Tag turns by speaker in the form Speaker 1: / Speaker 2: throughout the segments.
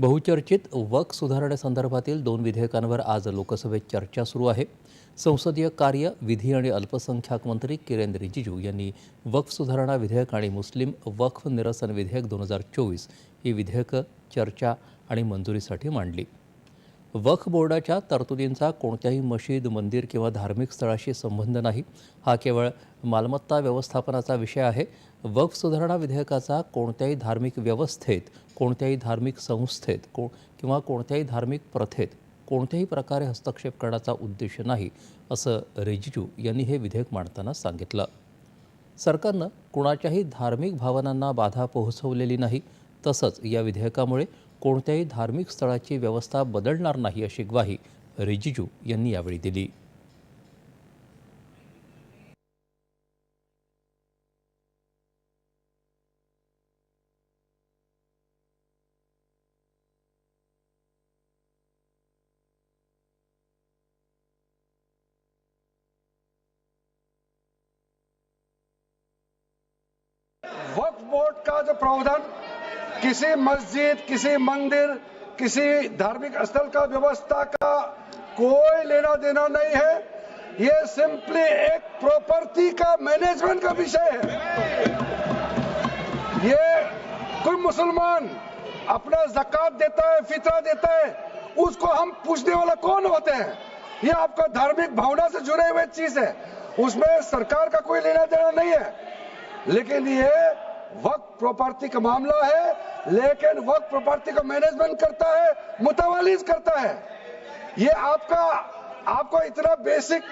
Speaker 1: बहुचर्चित वक सुधारणेसंदर्भातील दोन विधेयकांवर आज लोकसभेत चर्चा सुरू आहे. संसदीय कार्य विधी आणि अल्पसंख्याक मंत्री किरेन रिजिजू यांनी वक्फ सुधारणा विधेयक आणि मुस्लिम वक्फ निरसन विधेयक दोन हजार चोवीस ही विधेयकं चर्चा आणि मंजुरीसाठी मांडली. वक्फ बोर्डाच्या तरतुदींचा कोणत्याही मशीद मंदिर किंवा धार्मिक स्थळाशी संबंध नाही. हा केवळ मालमत्ता व्यवस्थापनाचा विषय आहे. वक्फ सुधारणा विधेयकाचा कोणत्याही धार्मिक व्यवस्थेत कोणत्याही धार्मिक संस्थेत को किंवा कोणत्याही धार्मिक प्रथेत कोणत्याही प्रकारे हस्तक्षेप करण्याचा उद्देश नाही असं रिजिजू यांनी हे विधेयक मांडताना सांगितलं. सरकारनं कुणाच्याही धार्मिक भावनांना बाधा पोहोचवलेली नाही तसंच या विधेयकामुळे कोणत्याही धार्मिक स्थळाची व्यवस्था बदलणार नाही अशी ग्वाही रिजिजू यांनी यावेळी दिली.
Speaker 2: वक्फ बोर्ड का जो प्रावधान, किसी मस्जिद, किसी मंदिर, किसी धार्मिक स्थल का व्यवस्था का कोई लेना देना नहीं है। ये सिंपली एक प्रॉपर्टी का मैनेजमेंट का विषय है। ये कोई मुसलमान अपना जक़ात देता है, फितरा देता है, उसको हम पूछने वाला कौन होते हैं? ये आपका धार्मिक भावना से जुड़े हुए चीज़ है। उसमें सरकार का कोई लेना देना नहीं है। लेकिन ये वक्त प्रॉपर्टी का मामला है, लेकिन वक्त प्रॉपर्टी का मैनेजमेंट करता है, मुतवालीज करता है। ये आपका, आपको इतना बेसिक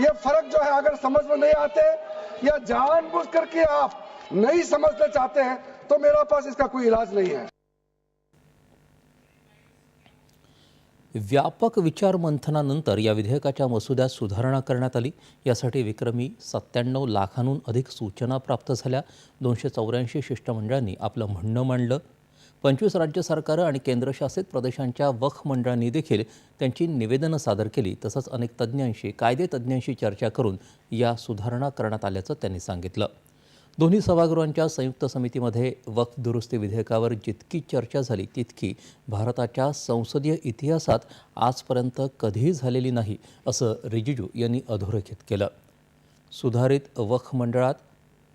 Speaker 2: ये फ़र्क जो है, अगर समझ में नहीं आते, या जानबूझ करके आप नहीं समझना चाहते हैं तो मेरा पास इसका कोई इलाज नहीं है।
Speaker 1: व्यापक विचारमंथनानंतर या विधेयकाच्या मसुद्यात सुधारणा करण्यात आली. यासाठी विक्रमी सत्त्याण्णव लाखांहून अधिक सूचना प्राप्त झाल्या. दोनशे चौऱ्याऐंशी शिष्टमंडळांनी आपलं म्हणणं मांडलं. पंचवीस राज्य सरकारं आणि केंद्रशासित प्रदेशांच्या वख मंडळांनी देखील त्यांची निवेदनं सादर केली. तसंच अनेक तज्ज्ञांशी कायदे तज्ज्ञांशी चर्चा करून या सुधारणा करण्यात आल्याचं त्यांनी सांगितलं. दोन्ही सभागृहांच्या संयुक्त समितीमध्ये वक्फ दुरुस्ती विधेयकावर जितकी चर्चा झाली तितकी भारताच्या संसदीय इतिहासात आजपर्यंत कधीही झालेली नाही असं रिजिजू यांनी अधोरेखित केलं. सुधारित वक्फ मंडळात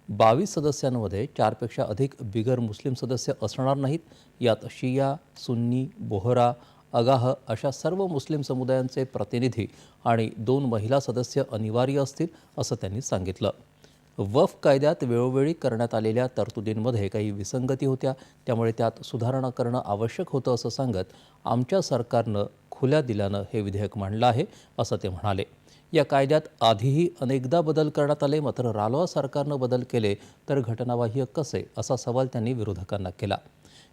Speaker 1: बावीस सदस्यांमध्ये चारपेक्षा अधिक बिगर मुस्लिम सदस्य असणार नाहीत यात शिया सुन्नी बोहरा अगाह अशा सर्व मुस्लिम समुदायांचे प्रतिनिधी आणि दोन महिला सदस्य अनिवार्य असतील असं त्यांनी सांगितलं. वफ कायद्यात वेळोवेळी करण्यात आलेल्या तरतुदींमध्ये काही विसंगती होत्या. त्यामुळे त्यात सुधारणा करणं आवश्यक होतं असं सांगत आमच्या सरकारनं खुल्या दिल्यानं हे विधेयक मांडलं आहे असं ते म्हणाले. या कायद्यात आधीही अनेकदा बदल करण्यात आले मात्र रालोआ सरकारनं बदल केले तर घटनाबाह्य कसे असा सवाल त्यांनी विरोधकांना केला.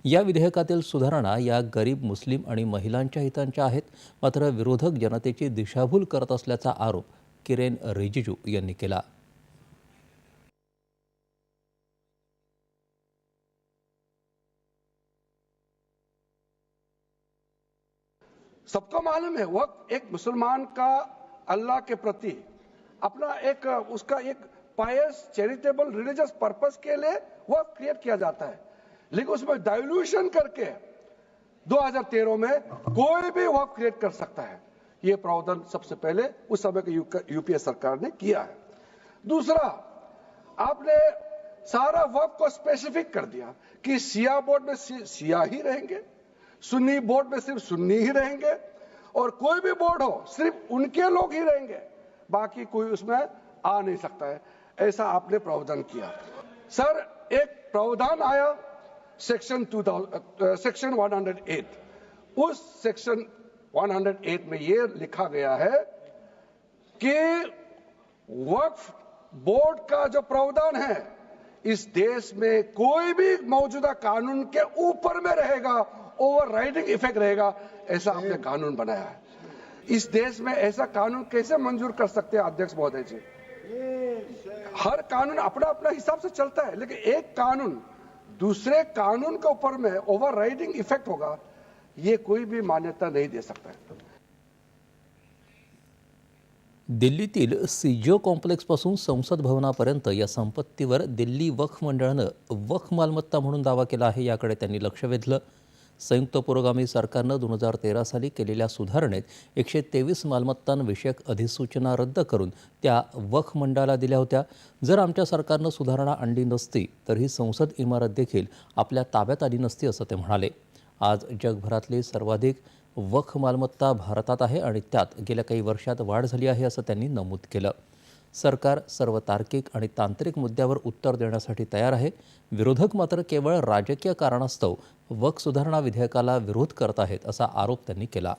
Speaker 1: या विधेयकातील सुधारणा या गरीब मुस्लिम आणि महिलांच्या हितांच्या आहेत मात्र विरोधक जनतेची दिशाभूल करत असल्याचा आरोप किरेन रिजिजू यांनी केला.
Speaker 2: सबको मालूम है, वक्त एक मुसलमान का अल्लाह के प्रति अपना एक, उसका एक पायस चैरिटेबल रिलीजियस पर्पस के लिए वक्त क्रिएट किया जाता है। लेकिन उसमें डाइल्यूशन करके 2013 में कोई भी वक्त क्रिएट कर सकता है। ये प्रावधान सबसे पहले उस समय की यूपीए सरकार ने किया है। दूसरा, आपने सारा वक्त को स्पेसिफिक कर दिया कि सिया बोर्ड में सिया ही रहेंगे। सुन्नी बोर्ड में सिर्फ़ सुन्नी ही रहेंगे और कोई भी बोर्ड हो, सिर्फ़ उनके लोग ही रहेंगे। बाकी कोई उसमें आ नहीं सकता है। ऐसा आपने प्रावधान किया। सर, एक प्रावधान आया सेक्शन टू सेक्शन 108 उस सेक्शन 108 में यह लिखा गया है कि वक्फ बोर्ड का जो प्रावधान है, इस देश में कोई भी मौजूदा कानून के ऊपर में रहेगा ओवर राइडिंग इफेक्ट रहेगा ऐसा आपने कानून बनाया है। इस देश में ऐसा कानून कैसे मंजूर कर सकते हैं अध्यक्ष महोदय जी? हर कानून अपना अपना हिसाब से चलता है लेकिन एक कानून दूसरे कानून के ऊपर में ओवर राइडिंग इफेक्ट होगा ये कोई भी मान्यता नहीं दे सकता है।
Speaker 1: दिल्लीतील सीजिओ कॉम्प्लेक्सपासून संसद भवनापर्यंत या संपत्तीवर दिल्ली वक्फ मंडळानं वक्फ मालमत्ता म्हणून दावा केला आहे याकडे त्यांनी लक्ष वेधलं. संयुक्त पुरोगामी सरकारनं दोन हजार तेरा साली केलेल्या सुधारणेत एकशे तेवीस मालमत्तांविषयक अधिसूचना रद्द करून त्या वक्फ मंडळाला दिल्या होत्या. जर आमच्या सरकारनं सुधारणा आणली नसती तर ही संसद इमारत देखील आपल्या ताब्यात आली नसती असं ते म्हणाले. आज जगभरातली सर्वाधिक वक्फ मालमत्ता भारतात आहे आणि त्यात गेल्या काही वर्षात वाढ झाली आहे असं त्यांनी नमूद केलं. सरकार सर्व तार्किक आणि तांत्रिक मुद्द्यावर उत्तर देण्यासाठी तयार आहे. विरोधक मात्र केवळ राजकीय कारणास्तव वक सुधारणा विधेयकाला विरोध करत आहेत असा आरोप त्यांनी केला.